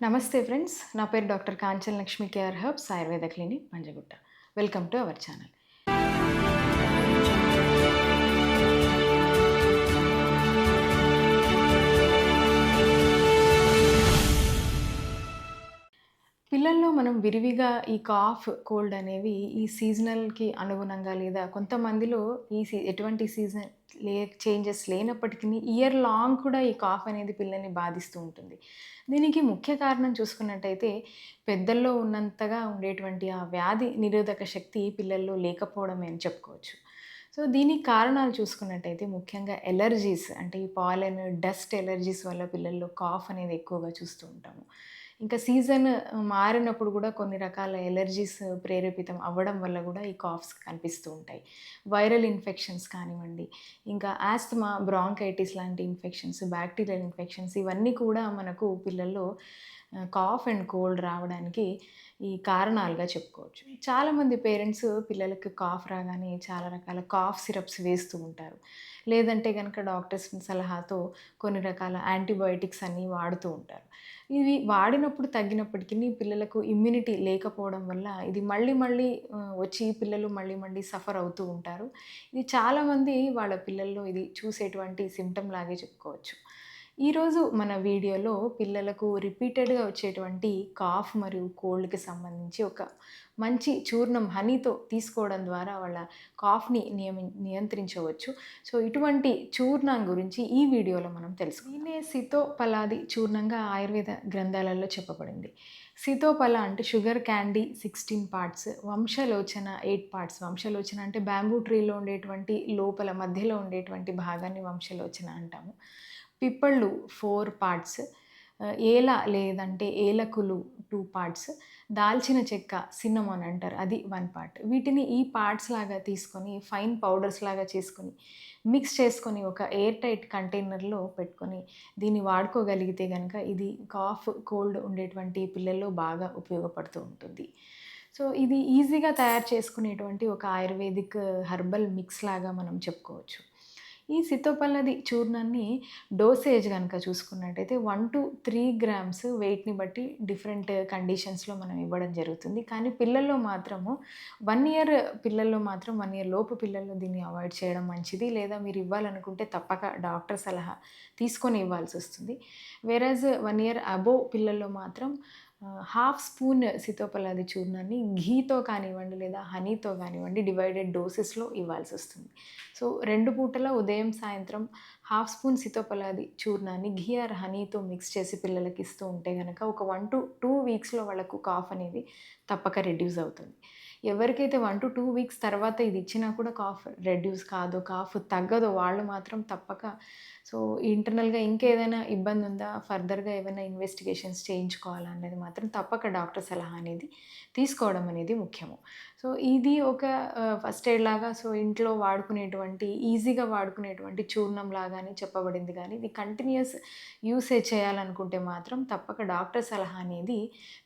నమస్తే ఫ్రెండ్స్ నా పేరు doctor Kanchan Lakshmi KR herbs Ayurveda clinic Panjagutta welcome to our channel. పిల్లల్లో మనం విరివిగా ఈ కాఫ్ కోల్డ్ అనేవి ఈ సీజనల్కి అనుగుణంగా లేదా కొంతమందిలో ఈ సీ ఎటువంటి సీజన్ లే చేంజెస్ లేనప్పటికీ ఇయర్ లాంగ్ కూడా ఈ కాఫ్ అనేది పిల్లల్ని బాధిస్తూ ఉంటుంది. దీనికి ముఖ్య కారణం చూసుకున్నట్టయితే పెద్దల్లో ఉన్నంతగా ఉండేటువంటి ఆ వ్యాధి నిరోధక శక్తి పిల్లల్లో లేకపోవడమే అని చెప్పుకోవచ్చు. సో దీనికి కారణాలు చూసుకున్నట్టయితే ముఖ్యంగా ఎలర్జీస్ అంటే ఈ పాలెన్ డస్ట్ ఎలర్జీస్ వల్ల పిల్లల్లో కాఫ్ అనేది ఎక్కువగా చూస్తూ ఉంటాము. ఇంకా సీజన్ మారినప్పుడు కూడా కొన్ని రకాల ఎలర్జీస్ ప్రేరేపితం అవ్వడం వల్ల కూడా ఈ కాఫ్స్ కనిపిస్తూ ఉంటాయి. వైరల్ ఇన్ఫెక్షన్స్ కానివ్వండి ఇంకా ఆస్తమా బ్రాంకైటిస్ లాంటి ఇన్ఫెక్షన్స్ బ్యాక్టీరియల్ ఇన్ఫెక్షన్స్ ఇవన్నీ కూడా మనకు పిల్లల్లో కాఫ్ అండ్ కోల్డ్ రావడానికి ఈ కారణాలుగా చెప్పుకోవచ్చు. చాలామంది పేరెంట్స్ పిల్లలకు కాఫ్ రాగానే చాలా రకాల కాఫ్ సిరప్స్ వేస్తూ ఉంటారు. లేదంటే కనుక డాక్టర్స్ సలహాతో కొన్ని రకాల యాంటీబయోటిక్స్ అన్నీ వాడుతూ ఉంటారు. ఇవి వాడినప్పుడు తగ్గినప్పటికీ పిల్లలకు ఇమ్యూనిటీ లేకపోవడం వల్ల ఇది మళ్ళీ మళ్ళీ వచ్చి పిల్లలు మళ్ళీ మళ్ళీ సఫర్ అవుతూ ఉంటారు. ఇది చాలామంది వాళ్ళ పిల్లల్లో ఇది చూసేటువంటి సిమ్టమ్ లాగే చెప్పుకోవచ్చు. ఈరోజు మన వీడియోలో పిల్లలకు రిపీటెడ్గా వచ్చేటువంటి కాఫ్ మరియు కోల్డ్కి సంబంధించి ఒక మంచి చూర్ణం హనీతో తీసుకోవడం ద్వారా వాళ్ళ కాఫ్ని నియమి నియంత్రించవచ్చు. సో ఇటువంటి చూర్ణం గురించి ఈ వీడియోలో మనం తెలుసు దీనే సితోపలాది చూర్ణంగా ఆయుర్వేద గ్రంథాలలో చెప్పబడింది. సితోపల అంటే షుగర్ క్యాండీ సిక్స్టీన్ పార్ట్స్ వంశలోచన ఎయిట్ పార్ట్స్. వంశలోచన అంటే బ్యాంబూ ట్రీలో ఉండేటువంటి లోపల మధ్యలో ఉండేటువంటి భాగాన్ని వంశలోచన అంటాము. పిప్పళ్ళు ఫోర్ పార్ట్స్ ఏల లేదంటే ఏలకులు టూ పార్ట్స్ దాల్చిన చెక్క సిన్నమోన్ అంటారు అది వన్ పార్ట్. వీటిని ఈ పార్ట్స్ లాగా తీసుకొని ఫైన్ పౌడర్స్ లాగా చేసుకొని మిక్స్ చేసుకొని ఒక ఎయిర్ టైట్ కంటైనర్లో పెట్టుకొని దీన్ని వాడుకోగలిగితే కనుక ఇది కాఫ్ కోల్డ్ ఉండేటువంటి పిల్లల్లో బాగా ఉపయోగపడుతూ ఉంటుంది. సో ఇది ఈజీగా తయారు చేసుకునేటువంటి ఒక ఆయుర్వేదిక్ హర్బల్ మిక్స్ లాగా మనం చెప్పుకోవచ్చు. ఈ సితోపల్లది చూర్ణాన్ని డోసేజ్ కనుక చూసుకున్నట్టయితే వన్ టు త్రీ గ్రామ్స్ వెయిట్ని బట్టి డిఫరెంట్ కండిషన్స్లో మనం ఇవ్వడం జరుగుతుంది. కానీ పిల్లల్లో మాత్రము వన్ ఇయర్ పిల్లల్లో మాత్రం వన్ ఇయర్ లోపు పిల్లల్లో దీన్ని అవాయిడ్ చేయడం మంచిది. లేదా మీరు ఇవ్వాలనుకుంటే తప్పక డాక్టర్ సలహా తీసుకొని ఇవ్వాల్సి వస్తుంది. వేరాజ్ వన్ ఇయర్ అబోవ్ పిల్లల్లో మాత్రం హాఫ్ స్పూన్ సీతోపలాది చూర్ణాన్ని ఘీతో కానివ్వండి లేదా హనీతో కానివ్వండి డివైడెడ్ డోసెస్లో ఇవ్వాల్సి వస్తుంది. సో రెండు పూటల ఉదయం సాయంత్రం హాఫ్ స్పూన్ సీతోపలాది చూర్ణాన్ని ఘీ ఆర్ హనీతో మిక్స్ చేసి పిల్లలకి ఇస్తూ ఉంటే కనుక ఒక వన్ టు టూ వీక్స్లో వాళ్ళకు కాఫ్ అనేది తప్పక రెడ్యూస్ అవుతుంది. ఎవరికైతే వన్ టు టూ వీక్స్ తర్వాత ఇది ఇచ్చినా కూడా కాఫ్ రెడ్యూస్ కాదు కాఫ్ తగ్గదు వాళ్ళు మాత్రం తప్పక. సో ఇంటర్నల్గా ఇంకేదైనా ఇబ్బంది ఉందా ఫర్దర్గా ఏమైనా ఇన్వెస్టిగేషన్స్ చేయించుకోవాలా అనేది మాత్రం తప్పక డాక్టర్ సలహా అనేది తీసుకోవడం అనేది ముఖ్యము. సో ఇది ఒక ఫస్ట్ ఎయిడ్ లాగా సో ఇంట్లో వాడుకునేటువంటి ఈజీగా వాడుకునేటువంటి చూర్ణం లాగానే చెప్పబడింది. కానీ ఇది కంటిన్యూస్ యూసేజ్ చేయాలనుకుంటే మాత్రం తప్పక డాక్టర్ సలహా అనేది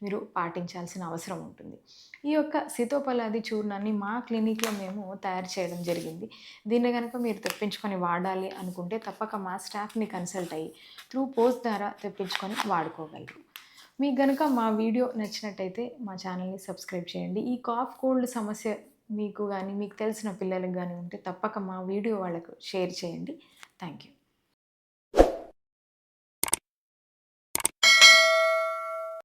మీరు పాటించాల్సిన అవసరం ఉంటుంది. ఈ యొక్క సితోపలాది చూర్ణాన్ని మా క్లినిక్లో మేము తయారు చేయడం జరిగింది. దీన్ని కనుక మీరు తెప్పించుకొని వాడాలి అనుకుంటే తప్పక మా స్టాఫ్ని కన్సల్ట్ అయ్యి త్రూ పోస్ట్ ద్వారా తెప్పించుకొని వాడుకోగలరు. మీకు కనుక మా వీడియో నచ్చినట్టయితే మా ఛానల్ని సబ్స్క్రైబ్ చేయండి. ఈ కాఫ్ కోల్డ్ సమస్య మీకు కానీ మీకు తెలిసిన పిల్లలకు కానీ ఉంటే తప్పక మా వీడియో వాళ్ళకు షేర్ చేయండి. Thank you.